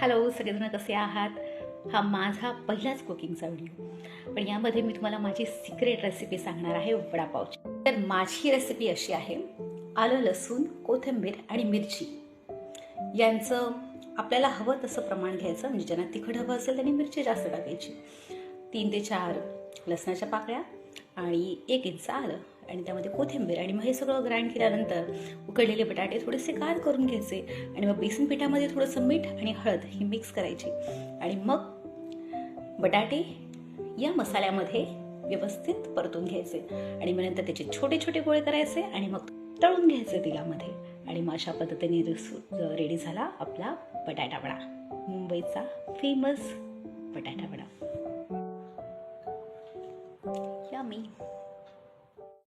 Hello सगळेजण कसे आहात? हा माझा पहिलाच कुकिंगचा व्हिडिओ. पण यामध्ये मी तुम्हाला माझी सिक्रेट रेसिपी सांगणार आहे वडापावची. तर माझी रेसिपी अशी आहे आलं लसूण कोथिंबीर आणि मिरची. यांचं आपल्याला हवं तसं प्रमाण घ्यायचं म्हणजे ज्यांना तिखट हवं असेल त्यांनी मिरची जास्त टाकायची. तीन ते चार लसणाच्या पाकळ्या आणि एक इंच आलं आणि त्यामध्ये कोथिंबीर आणि मग हे सगळं ग्राइंड केल्यानंतर उकडलेले बटाटे थोडेसे गार करून घ्यायचे आणि मग बेसन पिठामध्ये थोडंसं मीठ आणि हळद ही मिक्स करायची. आणि मग बटाटे या मसाल्यामध्ये व्यवस्थित परतून घ्यायचे. आणि मग नंतर त्याचे छोटे छोटे गोळे करायचे आणि मग तळून घ्यायचे तेलामध्ये. आणि मग अशा पद्धतीने रेडी झाला आपला बटाटा वडा. मुंबईचा फेमस बटाटा वडा. até.